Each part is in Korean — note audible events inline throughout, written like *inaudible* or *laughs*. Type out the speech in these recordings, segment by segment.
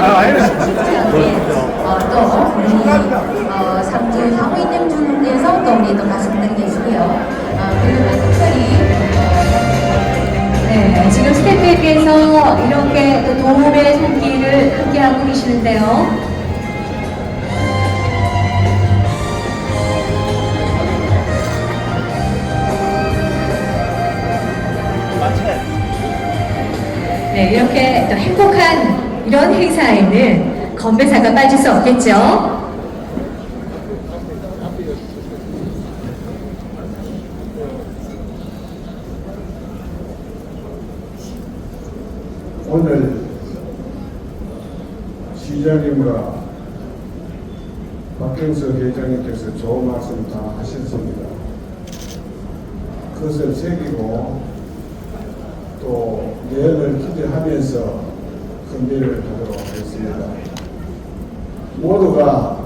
어, 건배사가 빠질 수 없겠죠. 오늘 시장님과 박경수 회장님께서 좋은 말씀 다 하셨습니다. 그것을 새기고 또 내년을 기대하면서 건배를 하도록 하겠습니다. 모두가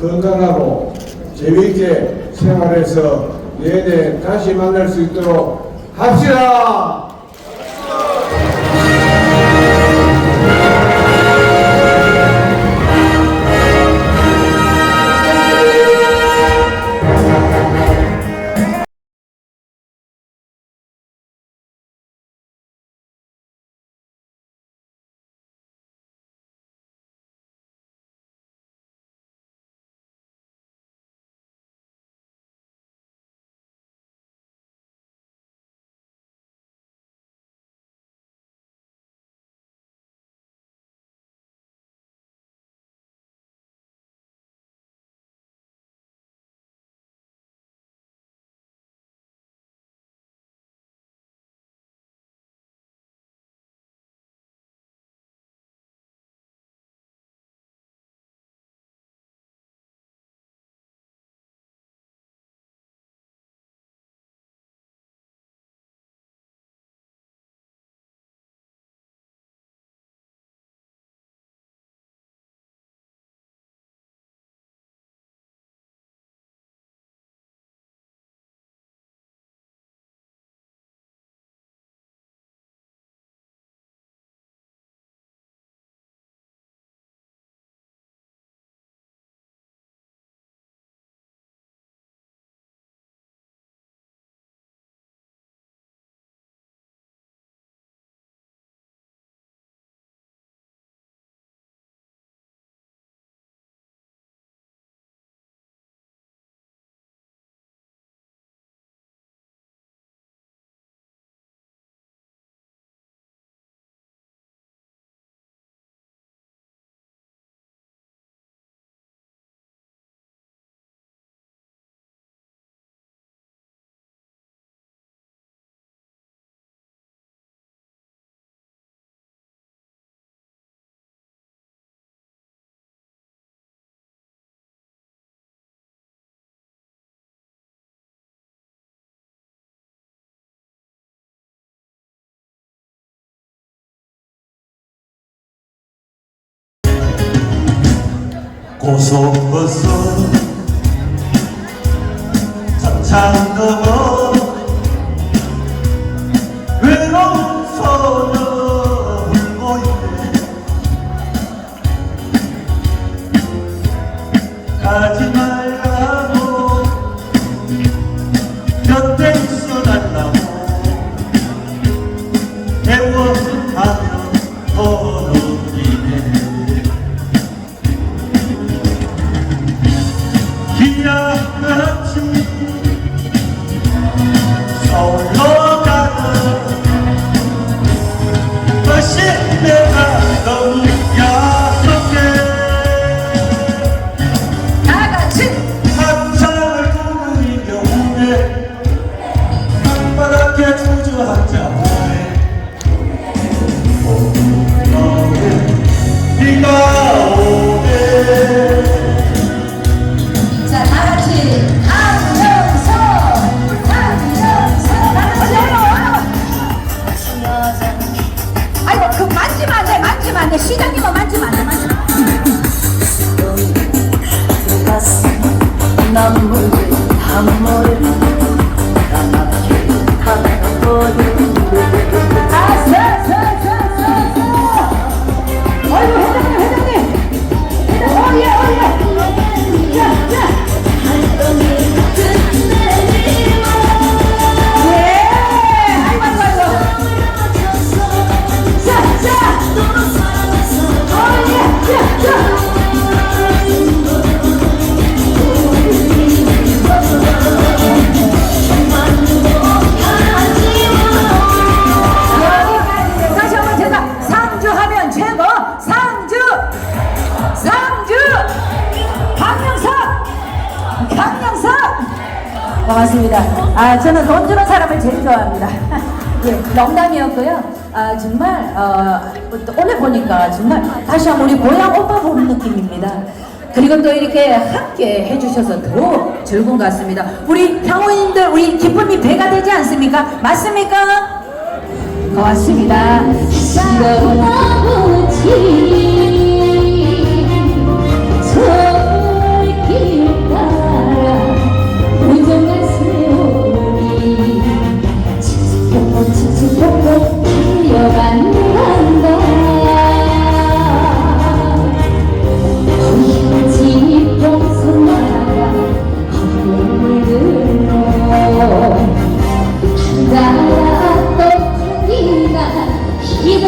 건강하고 재미있게 생활해서 내년에 다시 만날 수 있도록 합시다! 고속버스 차창 넘어 외로운 소녀 울고 있네 Başı ne kadar 아, 저는 돈 주는 사람을 제일 좋아합니다. *laughs* 예, 농담이었고요. 아, 정말, 어, 오늘 보니까 정말 다시 한번 우리 고향 오빠 보는 느낌입니다. 그리고 또 이렇게 함께 해주셔서 더 즐거운 것 같습니다. 우리 향우님들, 우리 기쁨이 배가 되지 않습니까? 맞습니까? 고맙습니다. 즐거운 아버지. ざらっと月が引き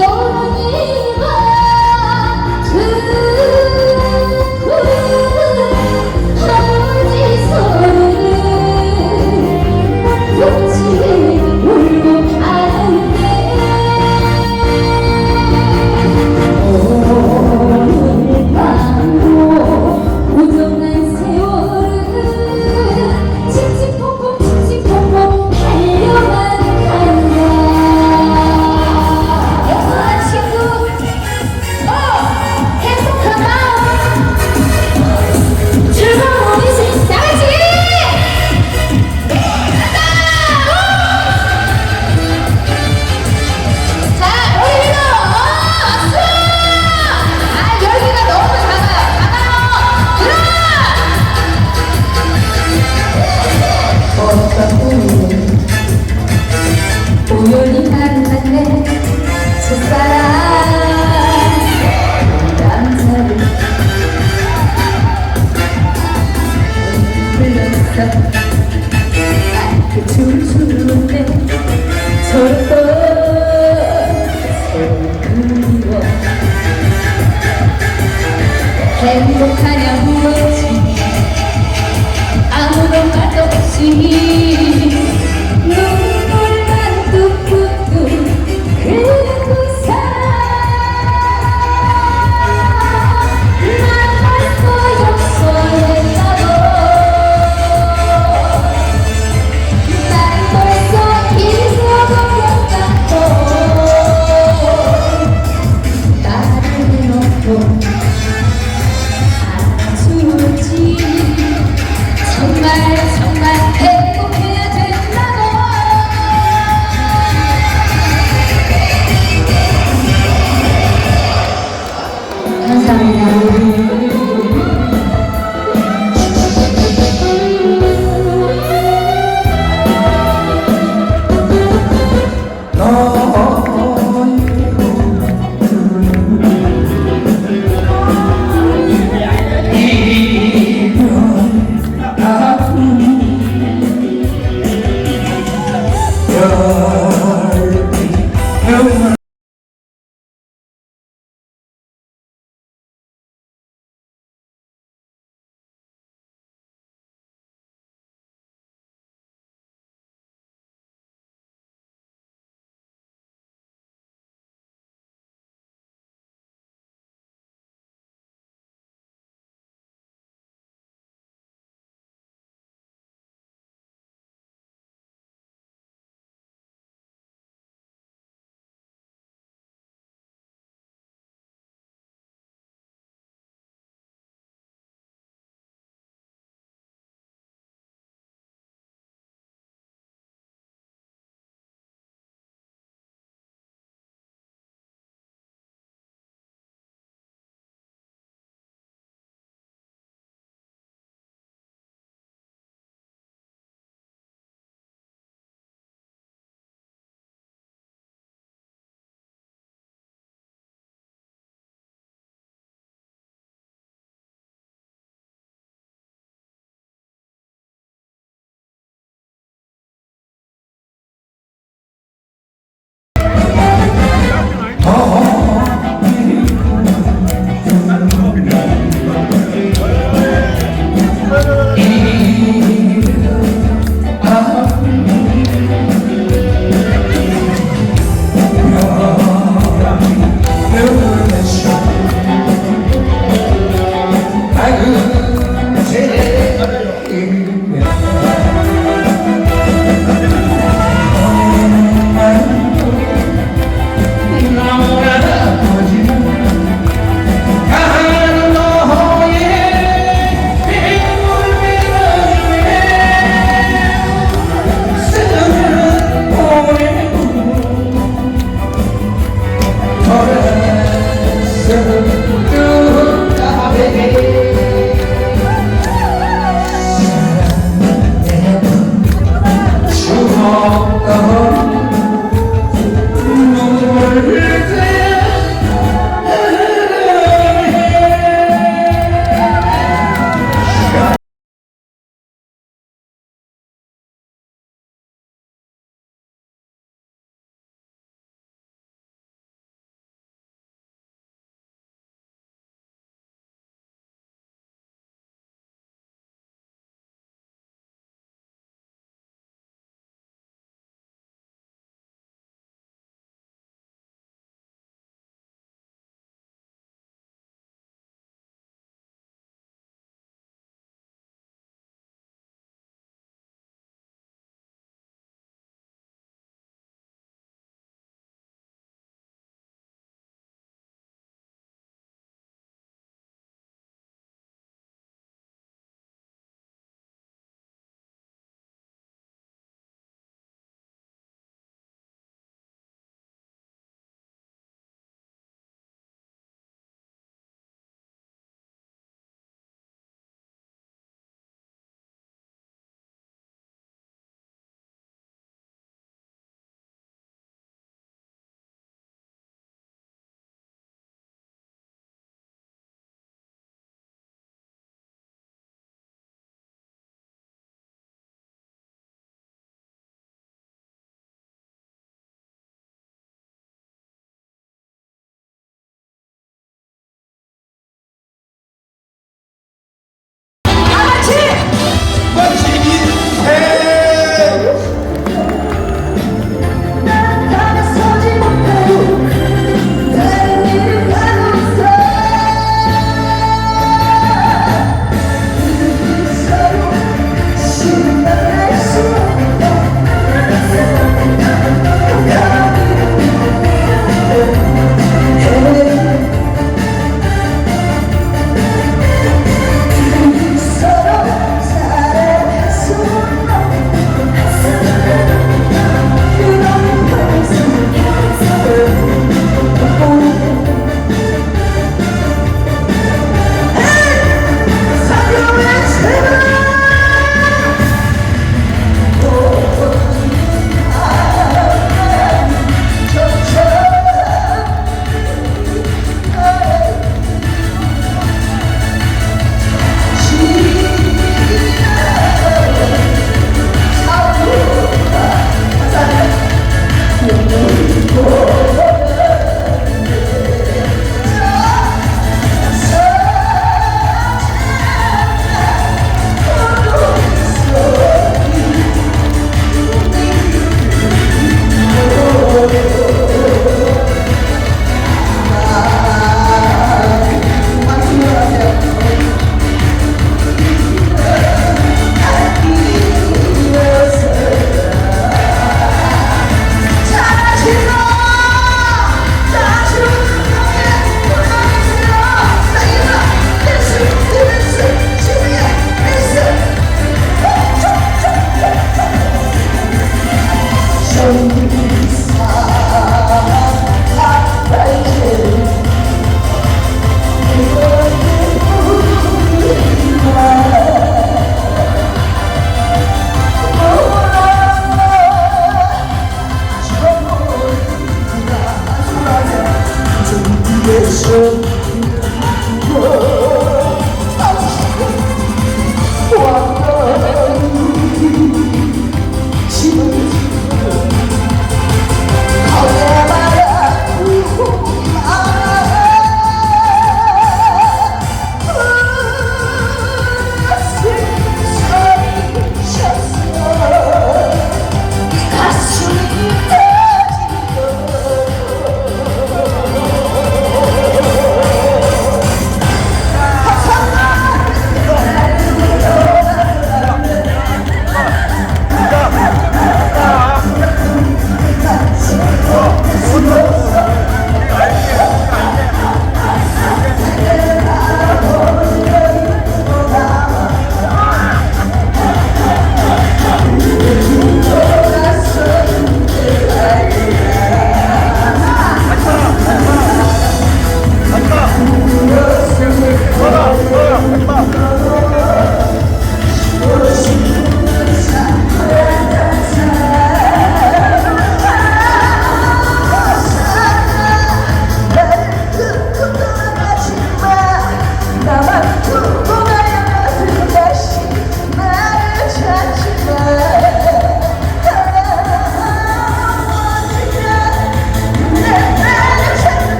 Спасибо.